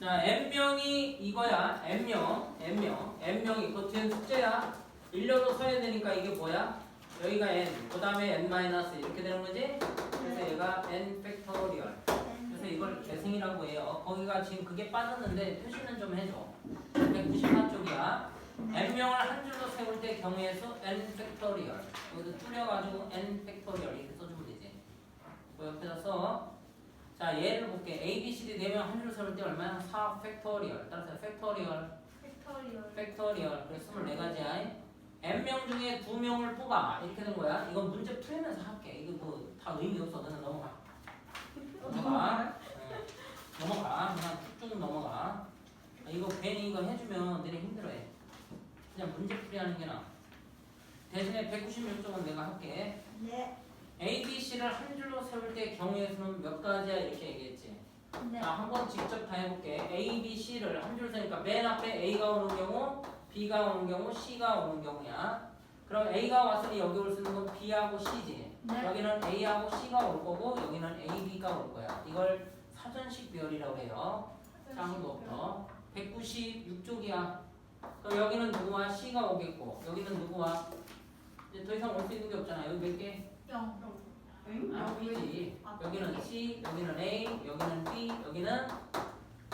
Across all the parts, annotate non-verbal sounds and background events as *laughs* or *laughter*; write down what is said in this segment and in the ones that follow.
자, n명이 이거야. n명, n명이 그 뒤엔 숫자야. 일렬로 서야 되니까 이게 뭐야? 여기가 n, 그 다음에 n 이렇게 되는 거지? 그래서 얘가 n 팩토리얼. 그래서 이걸 계승이라고 해요. 거기가 지금 그게 빠졌는데 표시는 좀 해줘. 194 쪽이야. n명을 한 줄로 세울 때 경우의 수 n 팩토리얼. 여기서 줄여가지고 n 팩토리얼 이렇게 써주면 되지. 그 옆에다 써. 자, 얘를 볼게. A, B, C, D 네명 한 줄로 세울 때 얼마야? 4 팩토리얼. 따라서 팩토리얼, 팩토리얼. 팩토리얼. 그래 24가지야. n명 중에 두명을 뽑아. 이렇게 된 거야. 이건 문제 풀면서 할게. 이거 뭐 다 의미 없어. 너는 넘어가. 넘어가. 응. 넘어가. 그냥 쭉 넘어가. 아, 이거 괜히 이거 해주면 너네 힘들어해. 그냥 문제 풀이 하는 게 나아. 대신에 196쪽은 내가 할게. 네. A, B, C를 한 줄로 세울 때 경우의 수는 몇 가지야 이렇게 얘기했지. 네. 자, 한번 직접 다 해볼게. A, B, C를 한 줄 세니까 맨 앞에 A가 오는 경우, B가 오는 경우, C가 오는 경우야. 그럼 A가 왔으니 여기 올 수 있는 건 B하고 C지. 네. 여기는 A하고 C가 올 거고 여기는 A, B가 올 거야. 이걸 사전식 비율이라고 해요. 짱부터 196쪽이야. 그럼 여기는 누구와 C가 오겠고 여기는 누구와 이제 더 이상 올 수 있는 게 없잖아. 여기 몇 개? 영. 아, B지. 여기는 C, 여기는 A, 여기는 B, 여기는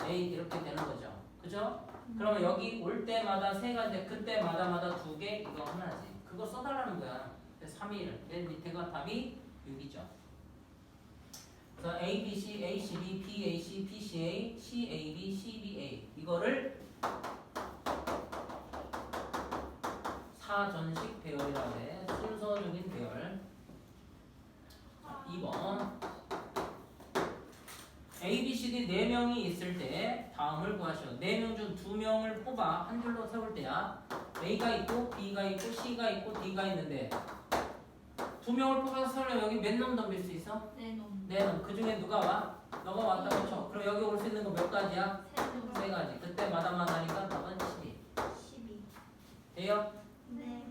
A 이렇게 되는 거죠. 그죠? 그러면 여기 올 때마다 세 가지, 그때마다마다 두 개, 이거 하나지. 그거 써달라는 거야. 3일. 맨 밑에가 답이 6이죠. 그래서 A, B, C, A, C, B, P, A, C, P, C, A, C, A, B, C, B, A. 이거를 사전식 배열이라고 해. 순서적인 배열. 2번 A, B, C, D 4명이 있을 때 다음을 구하시오 4명 중 2명을 뽑아 한 줄로 세울 때야 A가 있고 B가 있고 C가 있고 D가 있는데 2명을 뽑아서 세우려면 여기 몇 놈 덤빌 수 있어? 네 놈. 4놈 그 중에 누가 와? 너가 왔다고 쳐 그럼 여기 올 수 있는 거 몇 가지야? 세 놈. 세 가지 그때 마다만 하니까 답은 12 십이. 돼요? 네.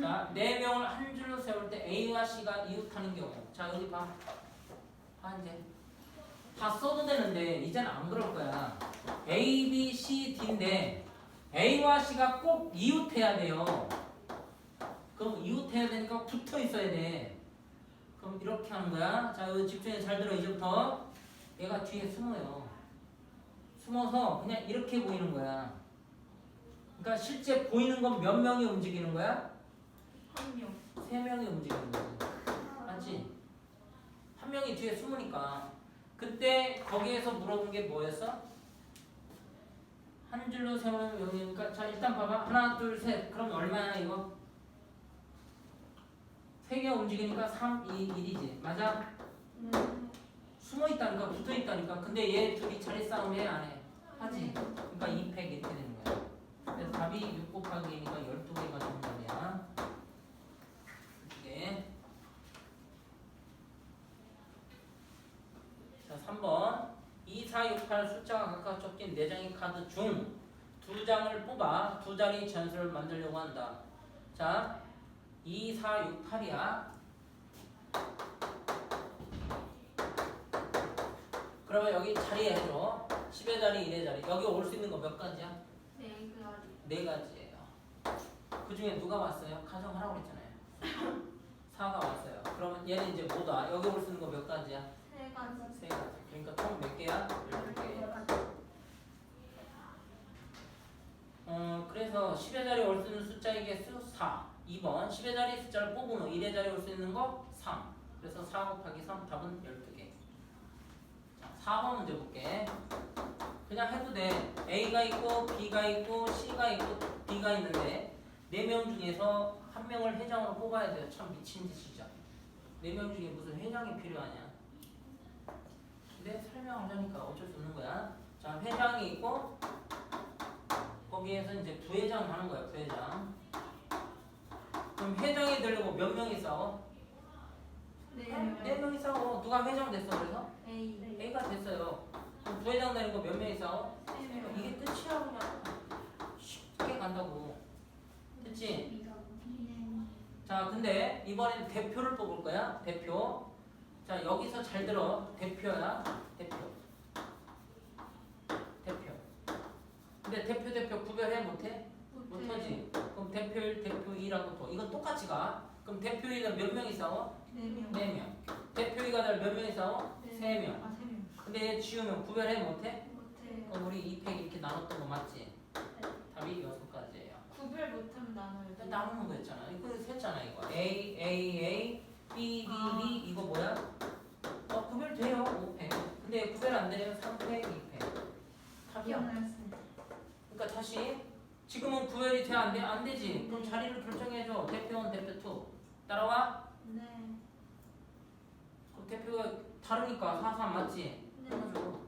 자, 네 명을 한 줄로 세울 때 A와 C가 이웃하는 경우. 자, 여기 봐. 봐, 이제. 다 써도 되는데, 이제는 안 그럴 거야. A, B, C, D인데, A와 C가 꼭 이웃해야 돼요. 그럼 이웃해야 되니까 붙어 있어야 돼. 그럼 이렇게 하는 거야. 자, 여기 집중해 잘 들어, 이제부터. 얘가 뒤에 숨어요. 숨어서 그냥 이렇게 보이는 거야. 그러니까 실제 보이는 건 몇 명이 움직이는 거야? 한 명. 세 명이 움직이는 거지. 맞지? 한 명이 뒤에 숨으니까. 그때 거기에서 물어본 게 뭐였어? 한 줄로 세우면 여기니까 자 일단 봐봐 하나 둘셋 그럼 얼마야 이거? 세 개 움직이니까 3, 2, 1이지 맞아? 네. 숨어 있다니까 붙어 있다니까 근데 얘 둘이 자리 싸움 해 안 해? 하지 그러니까 2팩 이렇게 되는 거야 그래서 답이 6 곱하기 2니까 12개가 정답이야 네. 자, 3번. 2, 4, 6, 8 숫자가 각각 적힌 4장의 카드 중 두 장을 뽑아 두 자리 전수를 만들려고 한다. 자, 2, 4, 6, 8이야. 그러면 여기 자리에 해줘. 10의 자리, 1의 자리. 여기 올 수 있는 거 몇 가지야? 네 가지. 네 가지예요. 그 중에 누가 왔어요? 가정하라고 그랬잖아요. 4가 왔어요. 그러면 얘는 이제 뭐다? 여기 올 수 있는 거 몇 가지야? 세 가지. 세 가지. 그러니까 총 몇 개야? 12개. 어, 그래서 10의 자리에 올 수 있는 숫자의 개수 4. 2번 10의 자리 숫자를 뽑으면 1의 자리에 올 수 있는 거 3. 그래서 4 곱하기 3 답은 12개. 자, 4번 문제 볼게. 그냥 해도 돼. A가 있고 B가 있고 C가 있고 D가 있는데 4명 중에서 한 명을 회장으로 뽑아야 돼요. 참 미친 짓이죠. 4명 중에 무슨 회장이 필요하냐? 근데 설명하려니까 어쩔 수 없는 거야. 자, 회장이 있고 거기에서 이제 부회장 하는 거야, 부회장. 그럼 회장이 되려고 몇 명이 싸워? 네네 명. 명이 싸워. 누가 회장 됐어, 그래서? A. A가 됐어요. 그럼 부회장 되는 거 몇 명이 싸워? 이게 끝이야, 그냥. 쉽게 간다고. 됐지? 네. 자, 근데 이번엔 대표를 뽑을 거야. 대표. 자, 여기서 잘 들어. 대표야. 대표. 대표. 근데 대표 대표 구별해 못해? 못해. 못하지. 그럼 대표 1, 대표 2라고 또 이건 똑같이 가. 그럼 대표 1은 몇 명이 싸워? 네 명. 4명. 대표 2가 몇 명이 싸워? 네. 3명. 아, 세 명. 근데 얘 지우면 구별해 못해? 못해요. 그럼 우리 2팩 이렇게 나눴던 거 맞지? 답이 여섯 가지예요. 구별 못하면 나눠요. 나누는 거 있잖아. 이거 셌잖아 이거. A, A, A, B, B, 아. B 이거 뭐야? 어 구별돼요 5팩. 근데 구별 안 되면 3팩, 2팩. 답이야. 기억났습니다. 그러니까 다시 지금은 구별이 돼 안 돼? 안 되지. 그럼 네. 자리를 결정해줘. 대표 1, 대표 2. 따라와. 네. 그럼 대표가 다르니까 4, 3 맞지? 네. 끊어줘.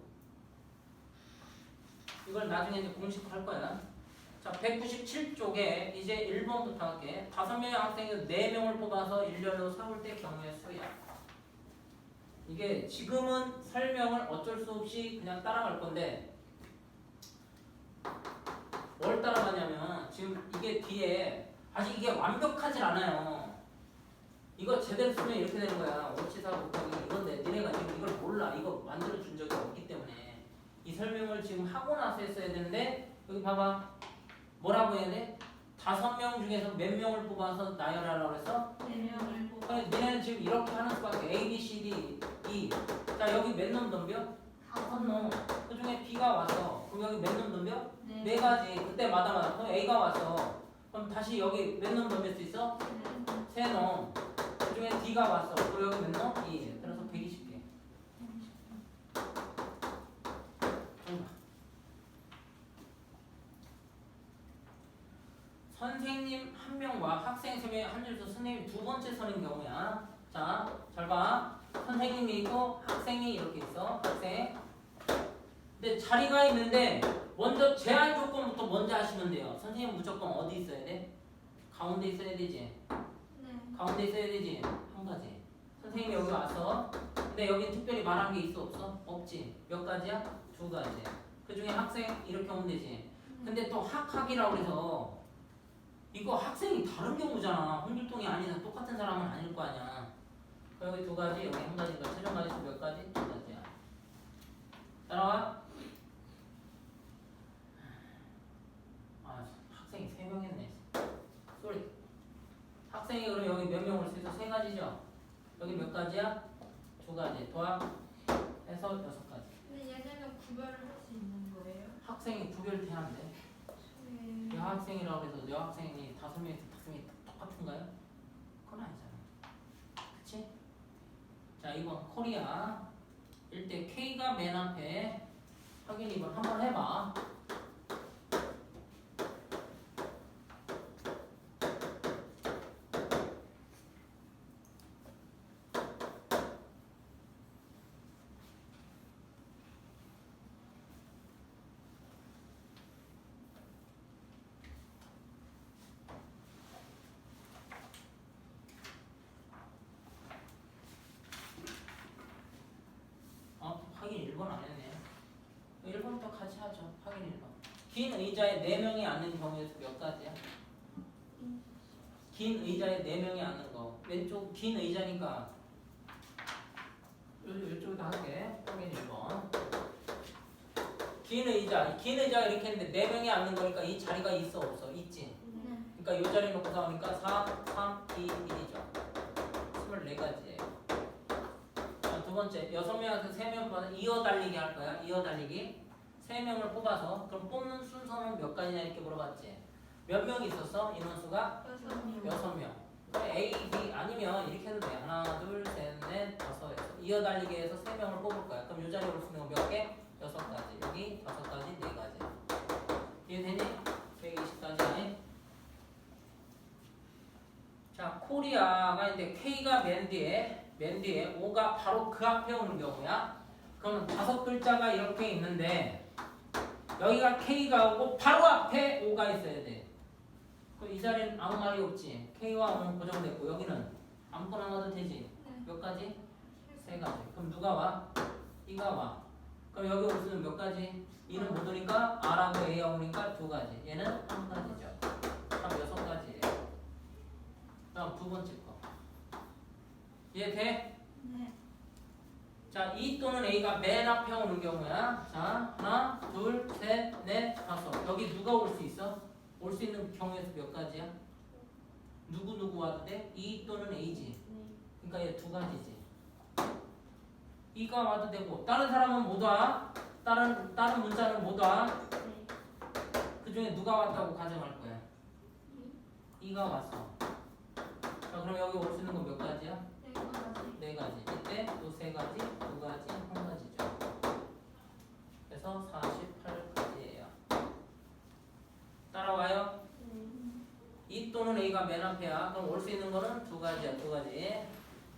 이걸 나중에 이제 공식할 거야. 자, 197쪽에 이제 1번부터 할게. 5명의 학생이 4명을 뽑아서 일렬로 세울 때 경우의 수야. 이게 지금은 설명을 어쩔 수 없이 그냥 따라갈 건데 뭘 따라가냐면 지금 이게 뒤에 아직 이게 완벽하질 않아요. 이거 제대로 쓰면 이렇게 되는 거야. 5치사 곱하기 이건데 니네가 지금 이걸 몰라. 이거 만들어 준 적이 없기 때문에 이 설명을 지금 하고 나서 했어야 되는데 여기 봐봐. 뭐라고 해야 돼? 다섯 명 중에서 몇 명을 뽑아서 나열하라고 그랬어? 네 명을 뽑아. 그러니까 니네는 지금 이렇게 하는 수밖에 A, B, C, D, E. 자 여기 몇 놈 덤벼? 다섯 놈. 그 중에 B가 왔어. 그럼 여기 몇 놈 덤벼? 네. 네 가지. 그때 마다 마다. 그럼 A가 왔어. 그럼 다시 여기 몇 놈 덤빌 수 있어? 네. 세 놈. 그 중에 D가 왔어. 그리고 여기 몇 놈? 2. 1명과 학생 3명, 한줄수 선생님 두 번째 선인 경우야. 자, 잘 봐. 선생님이 있고 학생이 이렇게 있어. 학생. 근데 자리가 있는데 먼저 제한 조건부터 먼저 하시면 돼요. 선생님 무조건 어디 있어야 돼? 가운데 있어야 되지. 네. 가운데 있어야 되지. 한 가지. 선생님이 여기 와서 근데 여기 특별히 말한 게 있어 없어? 없지. 몇 가지야? 두 가지. 그 중에 학생 이렇게 오면 되지. 근데 또 학학이라고 해서 이거 학생이 다른 경우잖아. 홍길동이 이상 똑같은 사람은 아닐 거 아니야. 여기 두 가지, 여기 한 가지니까 최종 가지 수 몇 가지? 두 가지야. 따라와. 아, 학생이 세 명 했네. 쏘리. 학생이 그럼 여기 몇 명을 쓰서세 가지죠? 여기 몇 가지야? 두 가지. 더합 해서 여섯 가지. 근데 얘네는 구별을 할 수 있는 거예요? 학생이 구별돼야 안 돼. 네. 여학생이라고 해서 여학생이 다섯 명에서 다섯 명이 똑같은가요? 그건 아니잖아. 그치? 자, 이번 코리아. 일대 K가 맨 앞에 확인 2번 한번 해봐. 어, 확인 1번 안 했네. 1번부터 같이 하죠. 확인 1번. 긴 의자에 4명이 앉는 경우에서 몇 가지야? 긴 의자에 4명이 앉는 거. 왼쪽 긴 의자니까 요, 요쪽에다 할게. 확인 1번. 긴 의자. 긴 의자 이렇게 했는데 4명이 앉는 거니까 이 자리가 있어 없어? 있지. 네. 그러니까 이 자리 놓고 나오니까 4, 3, 2, 1이죠. 24가지예요. 자, 두 번째, 여섯 명에서 세명 뽑아서 이어 달리기 할 거야. 이어 달리기. 세 명을 뽑아서 그럼 뽑는 순서는 몇 가지냐 이렇게 물어봤지. 몇명 있었어? 인원수가 여섯 명. A, B 아니면 이렇게 해도 돼. 하나, 둘, 셋, 넷, 다섯, 여섯. 이어 달리기에서 세 명을 뽑을 거야. 그럼 이 자리에 올 수 있는 거몇 개? 여섯 가지. 여기 다섯 가지, 네 가지. 이해되니? 120가지. 자, 코리아가 이제 K가 맨 뒤에, 맨 뒤에, O가 바로 그 앞에 오는 경우야. 그러면 다섯 글자가 이렇게 있는데, 여기가 K가 오고 바로 앞에 O가 있어야 돼. 그럼 이 자리는 아무 말이 없지. K와 O는 고정됐고, 여기는 아무거나 넣어도 되지. 네. 몇 가지? 세 가지. 그럼 누가 와? 이가 와. 그럼 여기 올 수는 몇 가지? 이는 못 오니까 R하고 A가 오니까 두 가지. 얘는 한 가지죠. 그럼 여섯 가지예요. 다음 두 번째 거. 이해돼? 네. 자, E 또는 A가 맨 앞에 오는 경우야. 자, 하나, 둘, 셋, 넷, 다섯. 여기 누가 올 수 있어? 올 수 있는 경우에서 몇 가지야? 누구 누구 와도 돼? E 또는 A지. 네. 그러니까 얘 두 가지지. E가 와도 되고 다른 사람은 못 와. 다른 다른 문자는 못 와. 네. 그 중에 누가 왔다고 가정할 거야? E가 왔어. 자 그럼 여기 올 수 있는 건 몇 가지야? 네 가지. 네 가지. 이때 또세 가지, 두 가지, 한 가지죠. 그래서 48가지예요. 따라와요? 네. E 또는 A가 맨 앞에야. 그럼 올 수 있는 거는 두 가지야, 두 가지.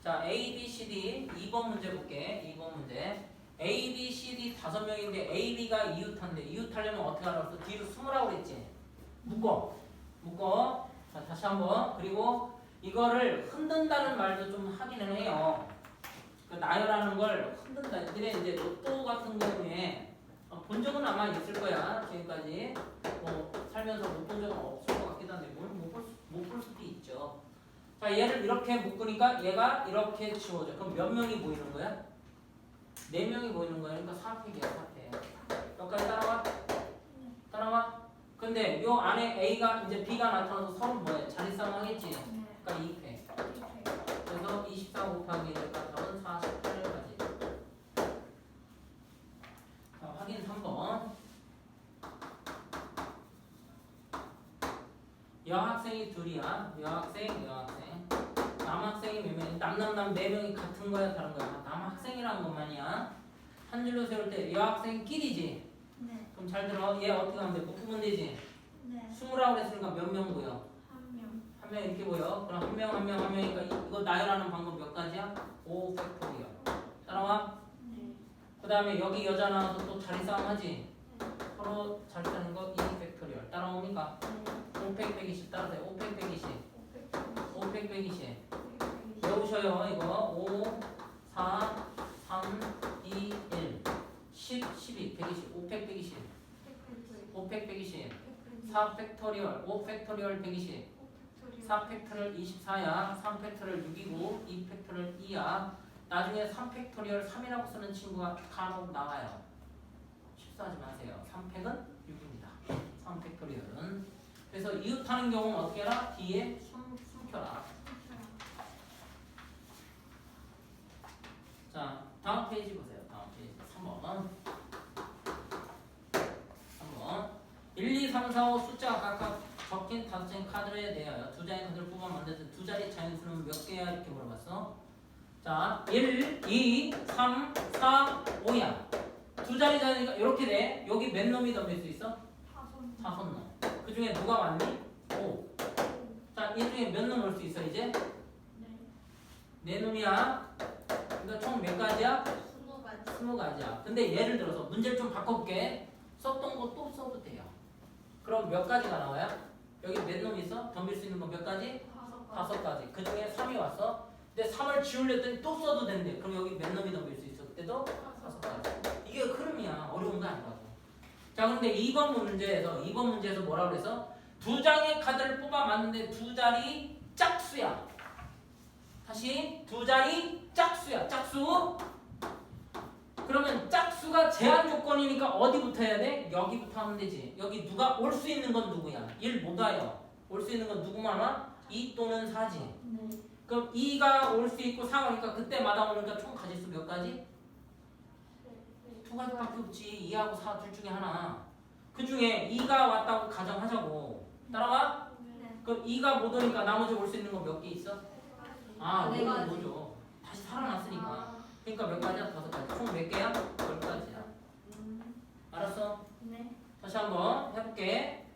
자, A, B, C, D 2번 문제 볼게. 2번 문제. A, B, C, D 다섯 명인데 A, B가 이웃한데 이웃하려면 어떻게 하라고? 뒤로 숨으라고 그랬지. 묶어. 묶어. 자, 다시 한번. 그리고 이거를 흔든다는 말도 좀 하기는 해요. 그 나열하는 걸 흔든다. 근데 이제 로또 같은 경우에 어, 본 적은 아마 있을 거야. 지금까지. 뭐 살면서 못 본 적은 없을 것 같기도 한데 못볼 수도 있죠. 자 얘를 이렇게 묶으니까 얘가 이렇게 지워져. 그럼 몇 명이 보이는 거야? 네 명이 보이는 거야. 그러니까 4팩이야 4팩. 여기까지 따라와? 따라와? 근데 요 안에 A가 이제 B가 나타나서 서로 뭐야? 자리 싸움 하겠지? 네. 그러니까 2팩. 그래서 24 곱하기 1과 답은 48까지. 자, 확인 3번. 여학생이 둘이야. 여학생, 여학생. 남학생이 몇 명이? 남남남 네 명이 같은 거야, 다른 거야? 남학생이라는 것만이야. 한 줄로 세울 때 여학생끼리지. 네. 그럼 잘 들어. 얘 어떻게 하면 돼? 묶으면 되지. 네. 20라고 했으니까 몇 명 보여? 한 명. 한 명 이렇게 보여. 그럼 한 명, 한 명, 한 명이니까 이- 이거 나열하는 방법 몇 가지야? 5 팩토리얼. 따라와. 네. 그 다음에 여기 여자 나와서 또 자리 싸움 하지? 서로 잘 쓰는 거2 팩토리얼. 따라오니까 네. 5팩 120 따라서 5팩 120. 오백. 5팩 120. 오백. 외우셔요. 이거 5, 4, 3, 2, 1. 10, 12, 120. 5팩 120. 5팩 120. 4 팩토리얼. 5 팩토리얼 120. 4 팩토리얼 24야. 3 팩토리얼 6이고 2 팩토리얼 2야. 나중에 3 팩토리얼 3이라고 쓰는 친구가 간혹 나와요. 실수하지 마세요. 3팩은 6입니다. 3 팩토리얼은. 그래서 이웃하는 경우는 어떻게 해라? 뒤에 숨, 숨겨라. 자, 다음 페이지 보세요. 다음 페이지 3번. 3번. 1, 2, 3, 4, 5 숫자가 각각 적힌 다섯 장의 카드에 대하여 두 장의 카드를 뽑아 때두 자리 자연수는 몇 개야? 이렇게 물어봤어. 자, 1, 2, 3, 4, 5야. 두 자리 자연수가 이렇게 돼. 여기 몇 놈이 덤빌 수 있어? 다섯 놈. 그 중에 누가 왔니? 5. 자, 이 중에 몇 놈 올 수 있어, 이제? 네. 네 놈이야. 그러니까 총 몇 가지야? 스무 가지. 스무 가지야. 근데 예를 들어서 문제를 좀 바꿔볼게. 썼던 거 또 써도 돼요. 그럼 몇 가지가 나와요? 여기 몇 놈 있어? 덤빌 수 있는 거 몇 가지? 다섯 가지. 다섯 가지. 그 중에 3이 왔어. 근데 3을 지우려더니 또 써도 된대. 그럼 여기 몇 놈이 덤빌 수 있어? 그때도 다섯 가지. 이게 흐름이야. 어려운 거 아니라 고. 자, 근데 2번 문제에서 2번 문제에서 뭐라 그래서 두 장의 카드를 뽑아 맞는데 두 자리 짝수야. 다시 두 자리 짝수야. 짝수. 그러면 짝수가 제한 조건이니까 어디부터 해야 돼? 여기부터 하면 되지. 여기 누가 올 수 있는 건 누구야? 1 못 와요. 올 수 있는 건 누구만 와? 2 또는 4지. 네. 그럼 2가 올 수 있고 4가 오니까 그때마다 오니까 총 가지수 몇 가지? 두 가지밖에 없지. 2하고 4 둘 중에 하나. 그 중에 2가 왔다고 가정하자고. 따라와? 네. 그럼 2가 못 오니까 나머지 올 수 있는 건 몇 개 있어? 아, 네 뭐는 가지. 뭐죠? 다시 살아났으니까. 아, 그러니까 몇 가지야? 다섯 가지. 총 몇 개야? 열 가지야. 음. 알았어? 네. 다시 한번 해볼게.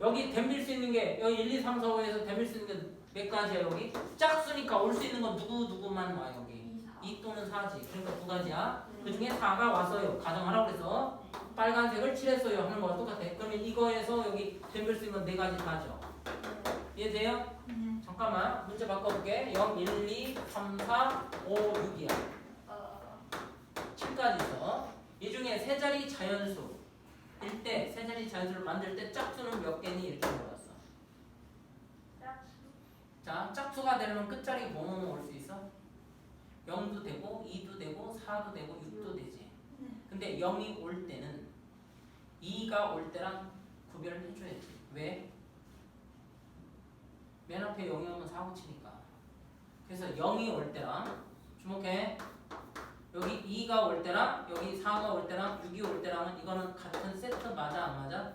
여기 댐빌 수 있는 게 여기 1, 2, 3, 4, 5에서 댐빌 수 있는 게 몇 가지야 여기? 짝수니까 올 수 있는 건 누구 누구만 와 여기. 이, 사. 2 또는 4지. 그러니까 두 가지야. 네. 그 중에 4가 왔어요. 가정하라고 그래서 빨간색을 칠했어요 하는 거랑 똑같아. 그러면 이거에서 여기 댐빌 수 있는 건네 가지 다죠. 이해돼요? 네. 잠깐만 문제 바꿔볼게. 0, 1, 2, 3, 4, 5, 6이야. 어. 7까지 있어. 이 중에 세 자리 자연수 일때 세 자리 자연수를 만들 때 짝수는 몇 개니 이렇게 물어봤어. 자, 짝수가 되려면 끝자리 뭐뭐 올수 있어? 0도 되고 2도 되고 4도 되고 6도 되지. 네. 근데 0이 올 때는 2가 올 때랑 구별을 해줘야지. 왜? 맨 앞에 0이 오면 사고 치니까. 그래서 0이 올 때랑 주목해. 여기 2가 올 때랑 여기 4가 올 때랑 6이 올 때랑은 이거는 같은 세트 맞아 안 맞아?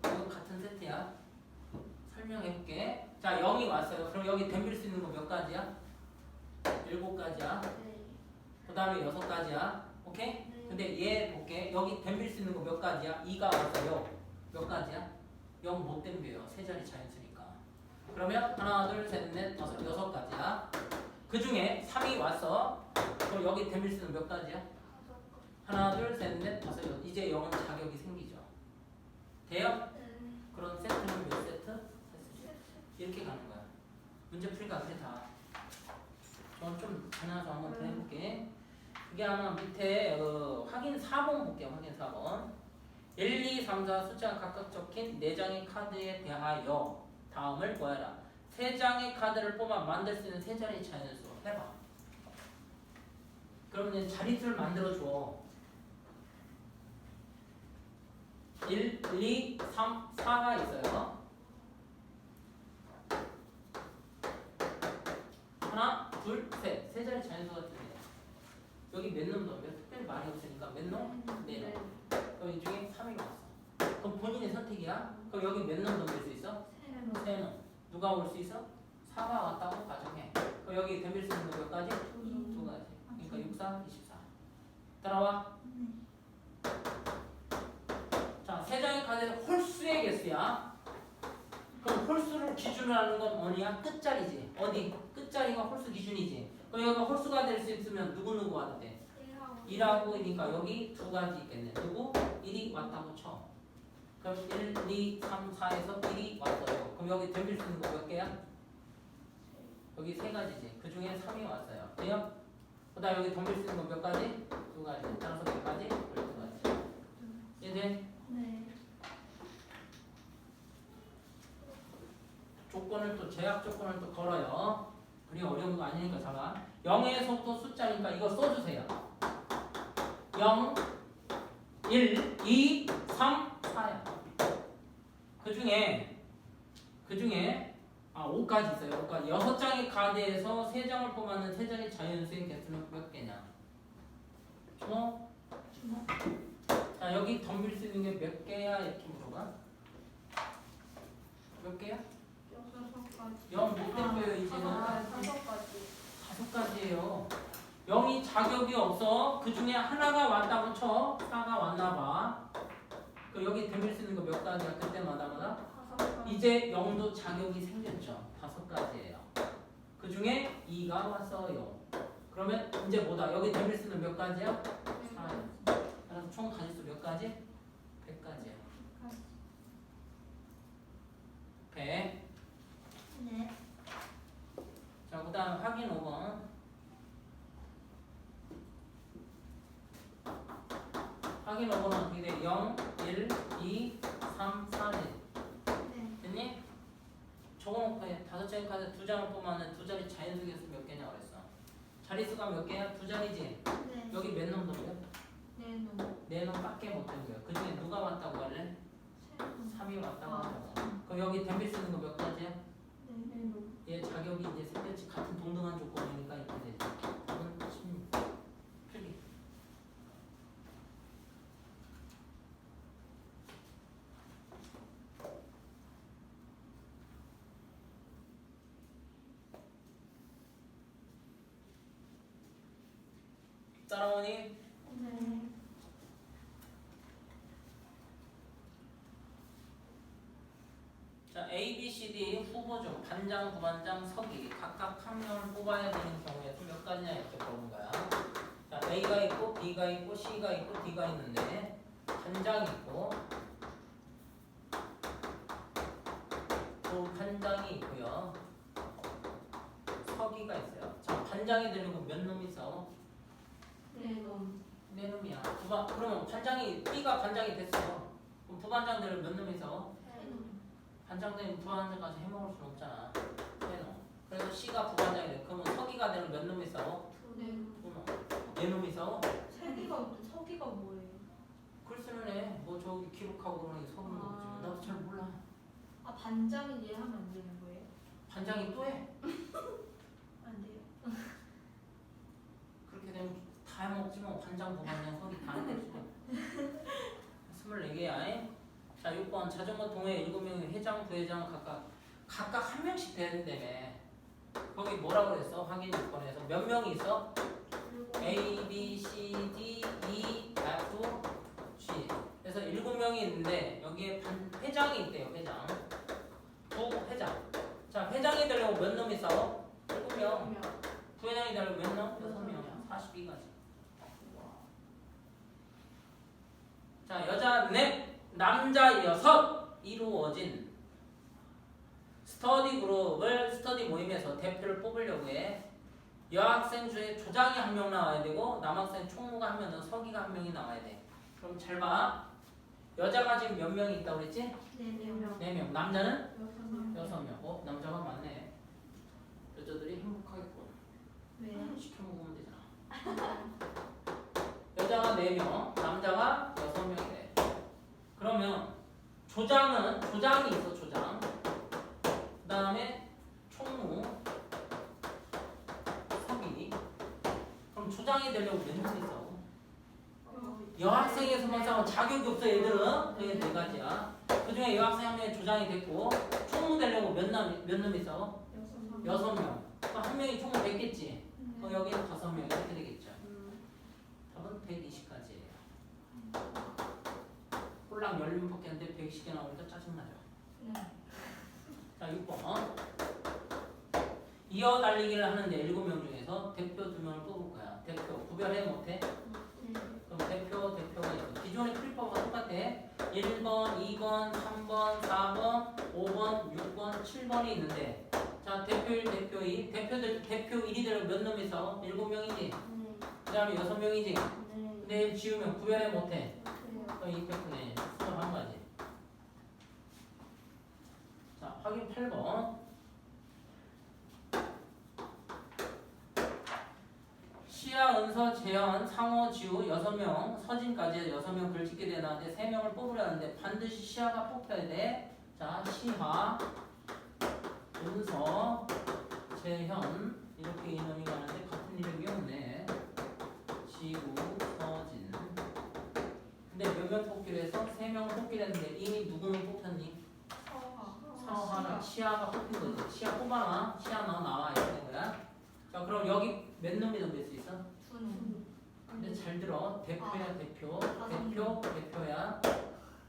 이거 같은 세트야. 설명해 볼게. 자 0이 왔어요. 그럼 여기 덤빌 수 있는 거 몇 가지야? 7가지야. 네. 그 다음에 6가지야. 오케이? 네. 근데 얘 볼게. 여기 덤빌 수 있는 거 몇 가지야? 2가 왔어요. 몇 가지야? 0못 덤벼요. 세 자리 자연수니까. 그러면 하나, 둘, 셋, 넷, 다섯, 여섯 가지야. 그 중에 3이 왔어. 그럼 여기 덤빌 수 있는 몇 가지야? 하나, 둘, 셋, 넷, 다섯, 여섯. 이제 0은 자격이 생기죠. 돼요? 네. 그런 세트는 몇 세트? 세 세트. 이렇게 가는 거야. 문제 풀이가 그래 다. 저좀 지나서 한번 더 해볼게. 그게 아마 밑에 어, 확인 4번 볼게요. 확인 4번. 1, 2, 3, 4 숫자가 각각 적힌 4장의 카드에 대하여 다음을 구하라. 3장의 카드를 뽑아 만들 수 있는 세 자리 자연수 해봐. 그러면 자릿수를 만들어줘. 1, 2, 3, 4가 있어요. 하나, 둘, 셋. 세 자리 자연수가 되네. 여기 몇 놈 넣으면 특별히 말이 없으니까 몇 놈? 네 놈. 그럼 이 중에 3이 왔어. 그럼 본인의 선택이야. 그럼 여기 몇놈 넣을 수 있어? 세. 세 놈. 누가 올 수 있어? 4가 왔다고 가정해. 그럼 여기 덤빌 수 있는 거몇 가지? 두 가지. 그러니까 6, 4, 24. 따라와. 자, 세 장의 카드는 홀수의 개수야. 그럼 홀수를 기준으로 하는 건 뭐냐? 끝자리지. 어디? 끝자리가 홀수 기준이지. 그럼 여기가 홀수가 될 수 있으면 누구누구 와도 돼? 1하고 이니까 여기 두 가지 있겠네. 누구? 1이 왔다고 쳐. 그럼 1, 2, 3, 4에서 1이 왔어요. 그럼 여기 덤빌 수 있는 거 몇 개야? 여기 세 가지지. 그 중에 3이 왔어요. 돼요? 그 다음 여기 덤빌 수 있는 거 몇 가지? 두 가지. 따라서 몇 가지? 12가지. 이제 네. 조건을 또 제약 조건을 또 걸어요. 그리 어려운 거 아니니까 잡아. 0에서부터 숫자니까 이거 써주세요. 0, 1, 2, 3, 4야. 그 중에 그 중에 아 5까지 있어요. 5까지. 6장의 카드에서 3장을 뽑았는 3장의 자연수의 개수는 몇 개냐? 주먹? 주먹. 자 여기 덤빌 수 있는 게 몇 개야? 이렇게 물어봐. 몇 개야? 여섯 가지. 0못 덤벼요 이제는. 아, 다섯 가지. 다섯 가지예요. 0이 자격이 없어. 그 중에 하나가 왔다고 쳐. 4가 왔나 봐. 그 여기 있는 거 몇 가지야? 그때마다 마다? 다섯 가지. 이제 0도 자격이 생겼죠. 다섯 가지예요. 그 중에 2가 왔어요. 그러면 이제 뭐다? 여기 있는 몇 가지야? 4야. 그래서 총 가지수 몇 가지? 100가지야. 100. 네. 자, 그 다음 확인 5번. 확인 5번은 어떻게 돼? 0, 1, 2, 3, 4, 1. 네. 됐니? 적어놓고 해. 다섯 장의 카드 두 장을 뽑으면 두 자리 자연수 개수 몇 개냐 그랬어. 자릿수가 몇 개야? 두 자리지? 네. 여기 몇 놈 들어요? 네 놈. 네 놈 밖에 못 들고요. 그 중에 누가 왔다고 할래? 세 놈. 3이 왔다고 아, 하고. 그럼 여기 덤빌 수 있는 거 몇 가지야? 네. 네 놈. 얘 자격이 이제 생겼지. 같은 동등한 조건이니까 이렇게 되지. 답은 16. 필기. 따라오니? 네. 자, A, B, C, D 후보 중 반장, 부반장, 서기 각각 한 명을 뽑아야 되는 경우에 몇 가지냐 이렇게 보는 거야. 자, A가 있고 B가 있고 C가 있고 D가 있는데 반장이 있고 부반장이 있고요. 서기가 있어요. 자, 반장이 되려고 몇 놈이 있어? 네 놈. 네 놈이야. 부반 그러면 반장이 B가 반장이 됐어. 그럼 부반장 되려면 몇 놈이 있어? 세 놈. 반장되면 부반장까지 해먹을 순 없잖아. 세놈. 그래서 C가 부반장이 돼. 그러면 서기가 되면 몇 놈이 싸워? 두 놈. 두 놈. 네 놈이 싸워? 세기가 서기가 뭐예요? 글 쓰는 애. 뭐 저기 기록하고 그러는 게 서는 거지. 아. 나도 잘 반장 이해하면 안 되는 거예요? 반장이 또 해. *laughs* 안 돼요. 그렇게 되면 뭐 반장 부반장 소리 다 뭐. 24개야. 자 6번 자전거 동호회 7명의 회장 부회장 각각 각각 한 명씩 되는다며. 거기 뭐라고 그랬어? 확인 조건에서 몇 명이 있어? A, B, C, D, E, F, G. 그래서 일곱 명이 있는데 여기에 반, 회장이 있대요. 회장. 부회장. 자 회장이 되려고 몇 놈이 싸워? 일곱 명. 부회장이 되려고 몇 명? 여섯 명. 42가지. 자 여자 넷, 남자 여섯 이루어진 스터디 그룹을 스터디 모임에서 대표를 뽑으려고 해. 여학생 중에 조장이 한 명 나와야 되고 남학생 총무가 한 명은 서기가 한 명이 나와야 돼. 그럼 잘 봐. 여자가 지금 몇 명이 있다고 그랬지? 네 명. 네 명. 남자는 여섯 명. 어 남자가 많네. 여자들이 행복하겠군. 왜요? 시켜 먹으면 되잖아. *laughs* 여자가 네 명, 남자가 여섯 명이래. 그러면 조장은 조장이 있어 조장. 그 다음에 총무, 서기. 그럼 조장이 되려고 몇명 있어? 여학생에서만 싸워 자격이 없어 얘들은 그게 네 가지야. 그 중에 여학생 한 명이 조장이 됐고 총무 되려고 몇놈몇놈 있어? 여섯 명. 여섯 명. 한 명이 총무 됐겠지. 그럼 여기는 다섯 명 이렇게 되겠죠. 답은 120까지예요. 꼴랑 열리면 뽑겠는데 120개 나오니까 짜증나죠. 네. 자 6번. 이어 달리기를 하는데 7명 중에서 대표 2명을 뽑을 거야. 대표 구별해 못해? 네. 그럼 대표 대표가 있어. 기존의 풀법과 똑같아. 1번, 2번, 3번, 4번, 5번, 6번, 7번이 있는데 자 대표 1, 대표 2, 대표들 대표 1이 되면 몇 놈이 있어? 7명이지. 네. 그 다음에 6명이지. 네. 근데 지우면 구별해 못해. 그럼 이 팩트네. 수업한 가지. 자 확인 8번. 시야, 은서, 재현, 상호, 지우 6명, 서진까지 6명 글 짓게 되는데 3명을 뽑으려는데 반드시 시야가 뽑혀야 돼. 자, 시하, 은서, 재현 이렇게 인원이 가는데 같은 이름이 없네. 지우, 서진. 근데 몇 명 뽑기로 해서 3명을 뽑기로 했는데 이미 누구는 뽑혔니? 서화. 시야가 뽑힌 거지. 시야 뽑아놔. 시야 너 나와 이렇게 된 거야. 자 그럼 여기 몇 놈이 넘길 수 있어? 두는. 근데 잘 들어. 대표야 대표. 다섯 대표 대표야.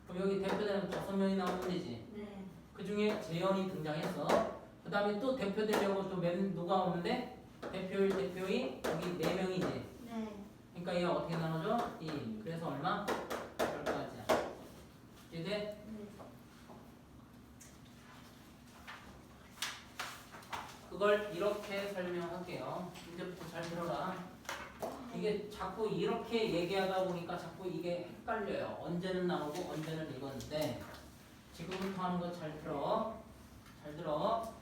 그럼 여기 대표되면 다섯 명이 나오면 되지. 네. 그 중에 재현이 등장했어. 그 다음에 또 대표 되려고 또 몇, 누가 오는데? 대표일 대표이 여기 네 명이지. 네. 그러니까 얘가 어떻게 나눠져? 2. 그래서 얼마? 여기까지야. 이제 네. 그걸 이렇게 설명할게요. 이제부터 잘 들어라. 이게 자꾸 이렇게 얘기하다 보니까 자꾸 이게 헷갈려요. 언제는 나오고 언제는 이건데 지금부터 하는 거 잘 들어. 잘 들어.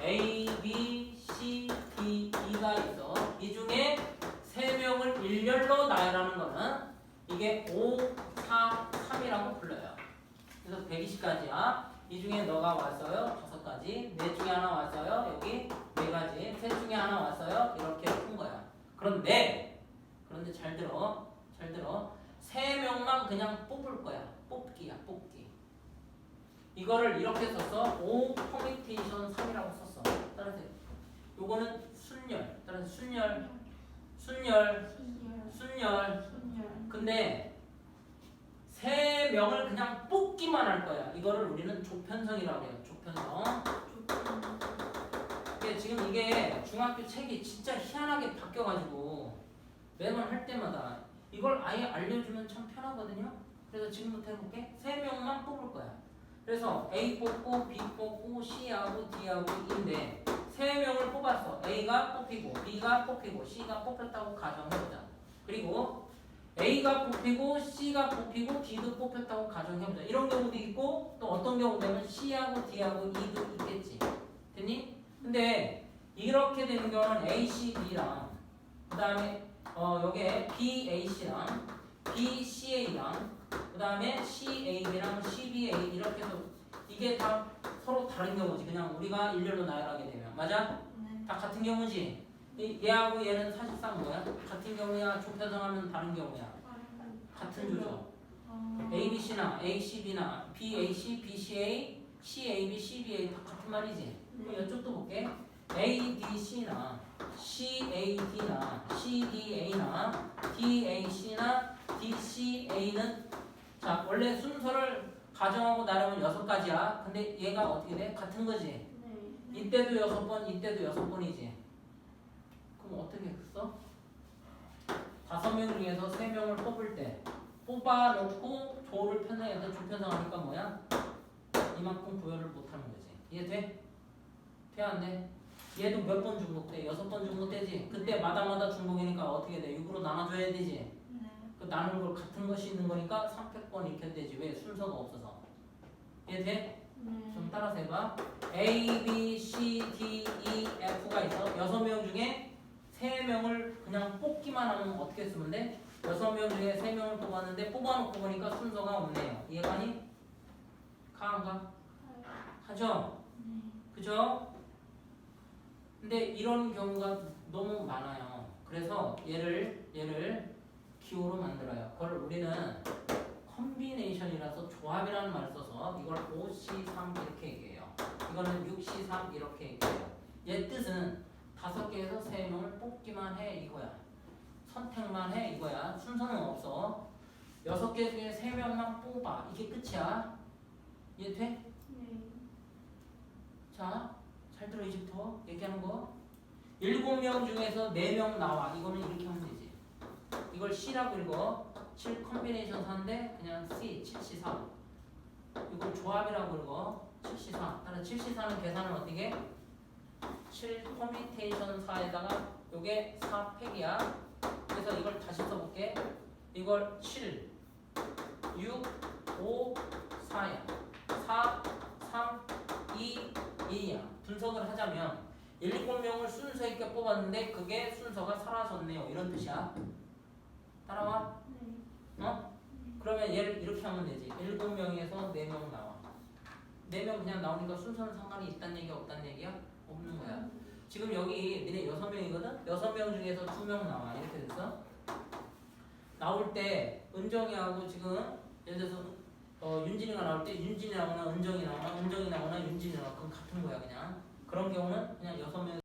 A, B, C, D, E가 있어. 이 중에 세 명을 일렬로 나열하는 거는 이게 5, 4, 3이라고 불러요. 그래서 120가지야. 이 중에 너가 왔어요. 다섯 가지. 넷 중에 하나 왔어요. 여기 네 가지. 셋 중에 하나 왔어요. 이렇게 푼 거야. 그런데 그런데 잘 들어. 잘 들어. 세 명만 그냥 뽑을 거야. 뽑기야. 뽑기. 이거를 이렇게 썼어. O 퍼미테이션 3이라고 썼어. 따라서 요거는 순열. 따라서 순열. 순열. 신열. 순열. 신열. 근데 세 명을 그냥 뽑기만 할 거야. 이거를 우리는 조편성이라고 해요. 조편성. 이게 지금 이게 중학교 책이 진짜 희한하게 바뀌어가지고 매번 할 때마다 이걸 아예 알려주면 참 편하거든요. 그래서 지금부터 해볼게. 세 명만 뽑을 거야. 그래서 A 뽑고 B 뽑고 C하고 D하고 E인데 세 명을 뽑았어. A가 뽑히고 B가 뽑히고 C가 뽑혔다고 가정해보자. 그리고 A가 뽑히고 C가 뽑히고 D도 뽑혔다고 가정해보자. 이런 경우도 있고 또 어떤 경우 되면 C하고 D하고 E도 있겠지. 됐니? 근데 이렇게 되는 경우는 A, C, D랑 그 다음에 어 요게 B, A, C랑 B, C, A랑 그 다음에 C, A, B랑 C, B, A 이렇게 해서 이게 다 서로 다른 경우지. 그냥 우리가 일렬로 나열하게 되면 맞아? 네. 다 같은 경우지. 이- 얘하고 얘는 사실상 뭐야? 같은 경우야. 조편성하면 다른 경우야. 같은 조죠. 어. A, B, C나 A, C, B나 B, A, C, B, C, A, C, A, B, C, B, A 다 같은 말이지. 그럼 네. 이쪽도 볼게. A, D, C나 C, A, D나 C, D, A나 D, A, C나 D, C, A는 자 원래 순서를 가정하고 나누면 여섯 가지야. 근데 얘가 어떻게 돼? 같은 거지. 네. 이때도 여섯 번, 이때도 여섯 번이지. 그럼 어떻게 써? 다섯 명 중에서 세 명을 뽑을 때 뽑아놓고 조를 편성해서 조 편성하니까 뭐야? 이만큼 부여를 못하는 거지. 이해 돼? 돼안 돼? 얘도 몇 번 중복돼? 여섯 번 중복되지? 그때 마다마다 중복이니까 어떻게 돼? 6으로 나눠줘야 되지? 네. 그 나누는 걸 같은 것이 있는 거니까 300번 이렇게 되지. 왜? 순서가 없어서. 이해 돼? 네. 좀 따라서 해봐. A, B, C, D, E, F가 있어. 여섯 명 중에 세 명을 그냥 뽑기만 하면 어떻게 쓰면 돼? 여섯 명 중에 세 명을 뽑았는데 뽑아놓고 보니까 순서가 없네요. 이해가니? 가안가? 하죠? 네. 그죠? 근데 이런 경우가 너무 많아요. 그래서 얘를 얘를 기호로 만들어요. 그걸 우리는 컨비네이션이라서 조합이라는 말을 써서 이걸 5C3 이렇게 얘기해요. 이거는 6C3 이렇게 얘기해요. 얘 뜻은 다섯 개에서 세 명을 뽑기만 해 이거야. 선택만 해 이거야. 순서는 없어. 여섯 개 중에 세 명만 뽑아. 이게 끝이야. 이해 돼? 네. 자, 잘 들어 이제부터 얘기하는 거. 일곱 명 중에서 네 명 나와. 이거는 이렇게 하면 되지. 이걸 C라고 읽어. 7 컨비네이션 4인데 그냥 C, 7C4. 이걸 조합이라고 읽어. 7C4. 따라 7C4는 계산을 어떻게? 7 커뮤니테이션 4에다가 요게 4 팩이야. 그래서 이걸 다시 써볼게. 이걸 7, 6, 5, 4야. 4, 3, 2, 2야. 분석을 하자면 7명을 순서 있게 뽑았는데 그게 순서가 사라졌네요. 이런 뜻이야. 따라와? 네. 어? 그러면 얘를 이렇게 하면 되지. 7명에서 4명 나와. 4명 그냥 나오니까 순서는 상관이 있다는 얘기야, 없다는 얘기야? 없는 거야. 지금 여기 니네 6명이거든? 6명 중에서 2명 나와. 이렇게 됐어? 나올 때 은정이하고 지금 예를 들어서 어, 윤진이가 나올 때 윤진이 나오나 은정이 나오나 은정이 나오나 윤진이 나오나 그건 같은 거야 그냥 그런 경우는 그냥 6명